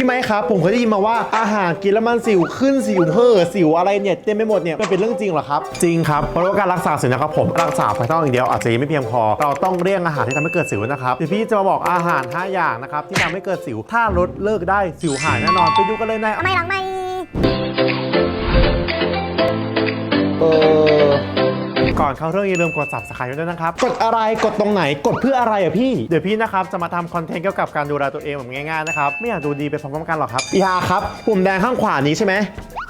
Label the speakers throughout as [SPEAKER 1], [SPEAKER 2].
[SPEAKER 1] พี่ไม้ครับ ผมเคยได้ยินมาว่าอาหารกินแล้วมันสิวขึ้นสิวเห่อสิวอะไรเนี่ยเต็มไปหมดเนี่ยมันเป็นเรื่องจริงเหรอครับ จริงครับเพราะว่าการรักษาสิวนะครับผมรักษาภายนอกอย่างเดียวอาจจะยังไม่เพียงพอ เราต้องเลี่ยงอาหารที่ทำให้เกิดสิวนะครับเดี๋ยวพี่จะมาบอกอาหาร 5 อย่างนะครับที่ทำให้เกิดสิวถ้าลดเลิกได้สิวหายแน่นอนไปดูกันเลยใน
[SPEAKER 2] ไม่หลังไม่
[SPEAKER 1] เออ ก่อนเข้าเรื่องอย่าลืมกด subscribe ด้วยนะครับ กดอะไรกดตรงไหนกดเพื่ออะไรอะพี่ เดี๋ยวพี่นะครับจะมาทำคอนเทนต์เกี่ยวกับการดูแลตัวเองแบบง่ายๆนะครับ ไม่อยากดูดีไปพร้อมๆกันหรอกครับ ยาครับ ปุ่มแดงข้างขวานี้ใช่ไหม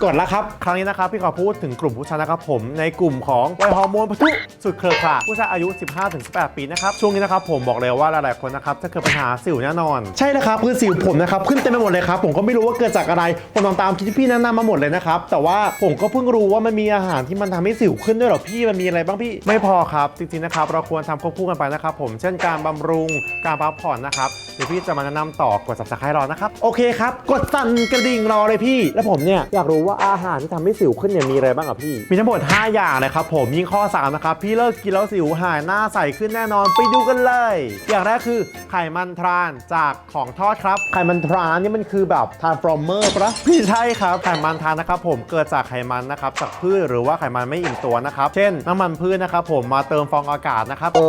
[SPEAKER 1] กดแล้วครับ ครั้งนี้นะครับพี่ขอพูดถึงกลุ่มผู้ชายนะครับผมในกลุ่มของวัยฮอร์โมนพทุสุดเครือข่ายผู้ชายอายุ 15-18 ปีนะครับช่วงนี้นะครับผมบอกเลยว่าหลายๆคนนะครับจะเกิดปัญหาสิวแน่นอน ใช่แล้วครับคือสิวผมนะครับขึ้นเต็มไปหมดเลยครับผมก็ไม่รู้ว่าเกิดจากอะไรผมตามตามที่พี่แนะนำมาหมดเลยนะครับแต่ว่าผมก็เพิ่งรู้ว่ามันมีอาหารที่มันทำให้สิวขึ้นด้วยเหรอพี่มันมีอะไรบ้างพี่ไม่พอครับจริงๆนะครับเราควรทำควบคู่กันไปนะครับผมเช่นการบำรุงการพักผ่อนนะครับเดี๋ยวพี่จะมาแนะนำต่อกด subscribe รอนะครับโอเคครับกดสั่นกระดิ่งรอเลยพี่ แล้วผมเนี่ยอยากรู้ว่าอาหารที่ทำให้สิวขึ้นเนี่ยมีอะไรบ้างอะพี่ มีทั้งหมด 5 อย่างเลยครับผมยิ่งข้อ 3 นะครับ พี่เลิกกินแล้วสิวหายหน้าใสขึ้นแน่นอนไปดูกันเลย อย่างแรกคือไขมันทรานจากของทอดครับ ไขมันทรานนี่มันคือแบบทานฟรอมเมอร์ปะไม่ใช่ครับ ไขมันทรานนะครับผมเกิดจากไขมันนะครับจากพืชหรือว่าไขมันไม่อิ่มตัวนะครับ เช่น น้ำมันพืชนะครับผมมาเติมฟองอากาศนะครับเอ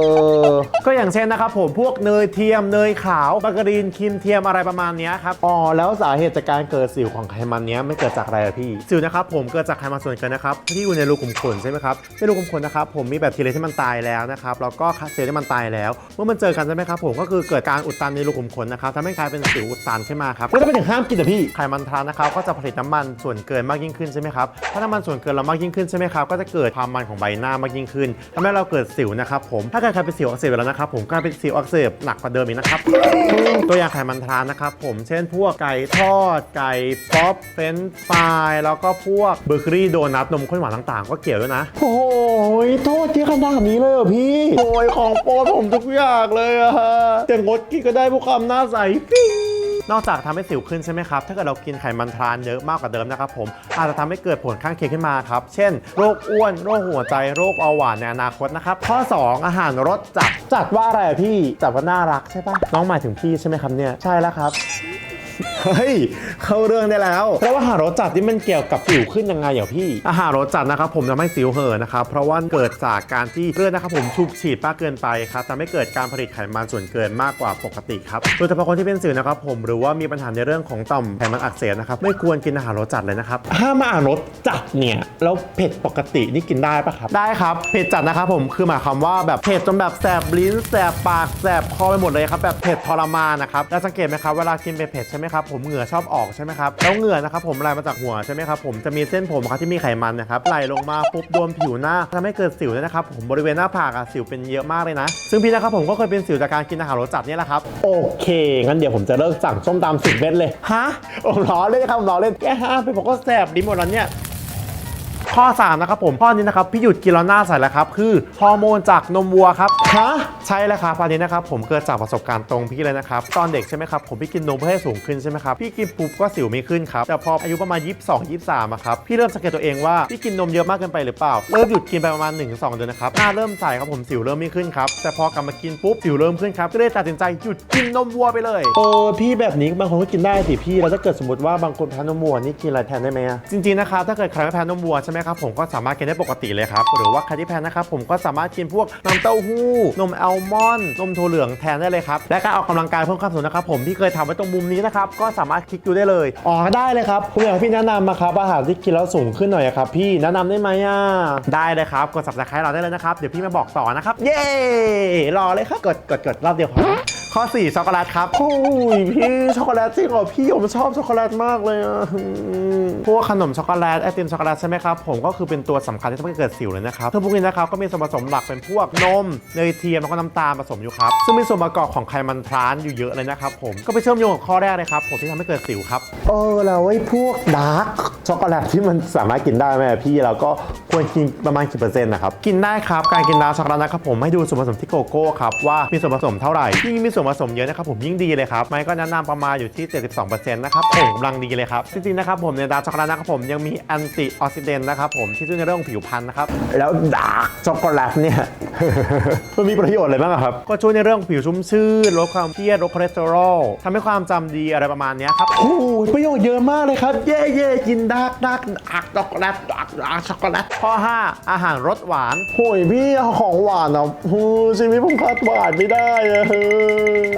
[SPEAKER 1] อก็อย่างเช่นนะครับผมพวกเนยเทียมเนยขาวมาการีนครีมเทียมอะไรประมาณเนี้ยครับอ๋อแล้วสาเหตุจากการเกิดสิวของไขมันเนี้ยไม่เกิดจากอะไรอะพี่สิวนะครับผมเกิดจากไขมันส่วนเกินนะครับที่อยู่ในรูขุมขนใช่ไหมครับในรูขุมขนนะครับผมมีแบคทีเรียที่มันตายแล้วนะครับแล้วก็เซลล์ที่มันตายแล้ว เมื่อมันเจอกันใช่ไหมครับผมก็คือเกิดการอุดตันในรูขุมขนนะครับทำให้กลายเป็นสิวอุดตันขึ้นมาครับแล้วทำไมถึงห้ามกินอะพี่ไขมันทรานนะครับก็จะผลิตน้ำมันส่วนเกินมากยิ่งขึ้นใช่ไหมครับถ้าน้ำมันส่วนเกินเรามากยิ่งขึ้นใช่ไหมครับก็จะเกิดความมันของใบหน้ามากยิ่งขึ้นทำให้เราเกิดสิวนะครับผมถ้าเกิดใครเป็นสิวอักเสบไปแล้วนะครับผมก็เป็นสิวอักเสบหนักกว่าเดิมอีกนะครับตัวอย่างไขมันทรานนะครับผมเช่นพวกไก่ทอดไก่ป๊อปเฟรนช์ฟรายแล้วก็พวกเบเกอรี่โดนัทนมข้นหวานต่างๆ ก็เกี่ยวด้วยนะ โอ้ยโทษที่ขนาดนี้เลยเหรอพี่โอ้ยของโปรดผมทุกอย่างเลยอะแต่งดกินก็ได้เพราะความหน้าใสปิ๊งนอกจากทำให้สิวขึ้นใช่ไหมครับ ถ้าเกิดเรากินไขมันทรานเยอะมากกว่าเดิมนะครับผม อาจจะทำให้เกิดผลข้างเคียงขึ้นมาครับ เช่น โรคอ้วน โรคหัวใจ โรคเบาหวานในอนาคตนะครับ ข้อ 2 อาหารรสจัด จัดว่าอะไรอะพี่ จัดว่าน่ารักใช่ปะน้องหมายถึงพี่ใช่ไหมครับเนี่ย ใช่แล้วครับ เฮ้ย เข้าเรื่องได้แล้วแล้วอาหารรสจัดนี่มันเกี่ยวกับสิวขึ้นยังไงเหรอพี่ อาหารรสจัดนะครับผมทำให้สิวเห่อะนะครับ เพราะว่าเกิดจากการที่เลือดนะครับผมชุบฉีดมากเกินไปครับทำให้เกิดการผลิตไขมันส่วนเกินมากกว่าปกติครับ โดยเฉพาะคนที่เป็นสิวนะครับผมหรือว่ามีปัญหาในเรื่องของต่อมไขมันอักเสบนะครับไม่ควรกินอาหารรสจัดเลยนะครับ ถ้ามาอาหารรสจัดเนี่ยแล้วเผ็ดปกตินี่กินได้ปะครับ ได้ครับ เผ็ดจัดนะครับผมคือหมายความว่าแบบเผ็ดจนแบบแสบลิ้นแสบปากแสบคอไปหมดเลยครับแบบเผ็ดทรมานนะครับแล้วสังเกตไหมครับเวลากินเผ็ดๆใช่ไหมครับผมเหงื่อชอบออกใช่ไหมครับแล้วเหงื่อนะครับผมไหลมาจากหัวใช่ไหมครับผมจะมีเส้นผมครับที่มีไขมันนะครับไหลลงมาปุ๊บโดนผิวหน้าทำให้เกิดสิวด้วยนะครับผมบริเวณหน้าผากอะสิวเป็นเยอะมากเลยนะ ซึ่งพี่นะครับผมก็เคยเป็นสิวจากการกินอาหารรสจัดนี่แหละครับโอเคงั้นเดี๋ยวผมจะเลิกสั่งส้มตำสิบเม็ดเลยฮะผมล้อเล่นครับผมล้อเล่นแค่ห้าไปผมก็แสบดีหมดแล้วเนี่ย ข้อ 3 นะครับผมข้อนี้นะครับพี่หยุดกินแล้วหน้าใสแล้วครับคือฮอร์โมนจากนมวัวครับฮะใช่แล้วครับอันนี้นะครับผมเกิดจากประสบการณ์ตรงพี่เลยนะครับตอนเด็กใช่ไหมครับผมพี่กินนมเพื่อให้สูงขึ้นใช่ไหมครับพี่กินปุ๊บก็สิวไม่ขึ้นครับแต่พออายุประมาณ 22 23อะครับพี่เริ่มสังเกตตัวเองว่าพี่กินนมเยอะมากเกินไปหรือเปล่าเริ่มหยุดกินไปประมาณ1-2เดือนนะครับหน้าเริ่มใสครับผมสิวเริ่มไม่ขึ้นครับแต่พอกลับมากินปุ๊บสิวเริ่มขึ้นครับก็เลยตัดสินใจหยุดกินนมวัวไปเลยเออพี่แบบนี้บางคนก็กินได้สิพี่แล้วถ้าเกิดสมมติว่าบางคนแพ้นมวัวนี่กินอะไรแทนได้ไหมอะจริงๆนะครับถ้าเกิดใครไม่แพ้นมวัวใช่ไหมครับผมก็สามารถกินได้ปกติเลยครับ หรือว่าใครที่แพ้นะครับผมก็สามารถกินพวกน้ำเต้าหู้ นมอัลมอนด์นมถั่วเหลืองแทนได้เลยครับ และการออกกำลังกายเพิ่มความสูงนะครับผมที่เคยทำไว้ตรงมุมนี้นะครับก็สามารถคลิกดูได้เลยอ๋อได้เลยครับผมอยากให้พี่แนะนำมาครับอาหารที่กินแล้วสูงขึ้นหน่อยครับพี่แนะนำได้ไหมอะได้เลยครับกด subscribe เราได้เลยนะครับเดี๋ยวพี่มาบอกต่อนะครับเย้รอเลยครับกดกดกดรอบเดียวพอ ข้อ 4 ช็อกโกแลตครับ โอ้ยพี่ช็อกโกแลตจริงเหรอพี่ผมชอบช็อกโกแลตมากเลยอะอืมพวกขนมช็อกโกแลตไอติมช็อกโกแลตใช่ไหมครับ ผมก็คือเป็นตัวสำคัญที่ทำให้เกิดสิวเลยนะครับซึ่งพวกนี้นะครับก็มีส่วนผสมหลักเป็นพวกนมเนยเทียมแล้วก็น้ำตาลผสมอยู่ครับ ซึ่งมีส่วนประกอบของไขมันทรานอยู่เยอะเลยนะครับผมก็ไปเชื่อมโยงกับข้อแรกเลยครับผมที่ทำให้เกิดสิวครับเออแล้วไอ้พวกดาร์กช็อกโกแลตที่มันสามารถกินได้ไหมพี่แล้วก็ควรกินประมาณกี่เปอร์เซ็นต์นะครับกินได้ครับการกินดาร์กช็อกโกแลตนะครับผมให้ดูส่วนผสมที่โกโก้ครับว่ามีส่วนผสมเท่าไหร่ยิ่งมีส่วนผสมเยอะนะครับผมยิ่งดีเลยครับไม่ก็แนะนำประมาณอยู่ที่ 72%นะครับผมกำลังดีเลยครับจริงๆนะครับผมในดาร์กช็อกโกแลตนะครับผมยังมีแอนตี้ออกซิเดนต์นะครับผมที่ช่วยในเรื่องของผิวพรรณนะครับแล้วดาร์กช็อกโกแลตเนี่ยมันมีประโยชน์อะไรบ้างอะครับก็ช่วยในเรื่องผิวชุ่มชื่นลดความเครียดลดคอเลสเตอรอลทำให้ความจำดีอะไรประมาณเนี้ยครับโอ้ยประโยชน์เยอะมากเลยครับเย่เย่กินดาร์กดาร์กดาร์กช็อกแลตด ร์กดาร์กช็อกโกแลตข้อ 5 อาหารรสหวานโอ้ยพี่ของหวานอะโอ้ยชีวิตผมขาดหวานไม่ได้อะ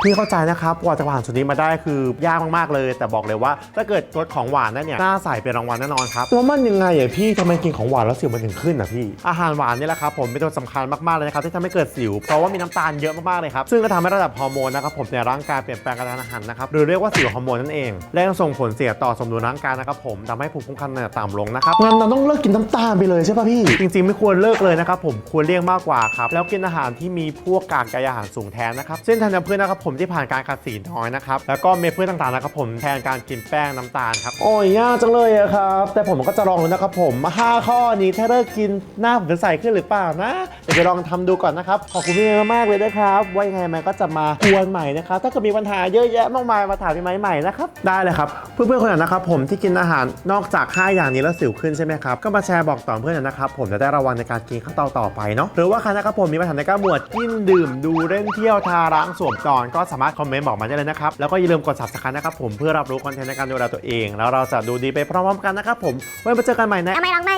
[SPEAKER 1] พี่เข้าใจนะครับกว่าจะผ่านจุดนี้มาได้คือยากมากๆเลย แต่บอกเลยว่าถ้าเกิดรสของหวานนั่นเนี่ยหน้าใสเป็นรางวัลแน่นอนครับแล้วมันยังไงอะพี่ทำไมกินของหวานแล้วสิวมันถึงขึ้นอะพี่อาหารหวานนี่แหละครับผมเป็นตัวสำคัญมากๆเลยนะครับที่ทำให้เกิดสิว เพราะว่ามีน้ำตาลเยอะมากๆเลยครับซึ่งก็ทำให้ระดับฮอร์โมนนะครับผมในร่างกายเปลี่ยนแปลงกระทันหันนะครับหรือเรียกว่าสิวฮอร์โมนนั่นเองและยังส่งผลเสียต่อสมดุลร่างกายนะครับผมทำให้ภูมิคุ้มกันเนี่ยต่ำลงนะครับงั้นเราต้องเลิกกินน้ำตาลไปเลยใช่ป่ะพี่ จริงๆ ไม่ควรเลิกเลยนะครับผมควรเลี่ยงมากกว่าครับ แล้วกินอาหารที่มีพวกกากใยอาหารสูงแทนนะครับเช่นธัญพืชนะครับผมที่ผ่านการขัดสีน้อยนะครับแล้วก็เมล็ดพืชต่างๆนะครับผมแทนการกินแป้งน้ำตาลครับโอ้ยยากจังเลยอะครับแต่ผมก็จะลองดูนะครับผมห้าข้อนี้ถ้าเลิกกินหน้าผมจะใสขึ้นหรือเปล่านะเดี๋ยวจะลองทำดูก่อนนะครับขอบคุณพี่เมย์มากๆเลยนะครับไว่ายังไงแม่ก็จะมาควนใหม่นะครับถ้าเกิดมีปัญหาเยอะแยะมากมายมาถามพี่ไม้ใหม่นะครับได้เลยครับเพื่อนๆคนไหนนะครับผมที่กินอาหารนอกจาก 5 อย่างนี้แล้วสิวขึ้นใช่ไหมครับก็มาแชร์บอกต่อเพื่อนนะครับผมจะได้ระวังในการกินข้าวเตาต่อไปเนาะหรือว่าใครนะครับผมมีปัญหาในการหมวดกินดื่มดูเล่นเที่ยวทาร้างสวมจอนก็สามารถคอมเมนต์บอกมาได้เลยนะครับแล้วก็อย่าลืมกด subscribe นะครับผมเพื่อรับรู้คอนเทนต์ในการดูแลตัวเอง แล้วเราจะดูดีไปพร้อมๆกันนะครับผมไว้มาเจอกันใหม่นะ
[SPEAKER 2] ไม่ลองไม่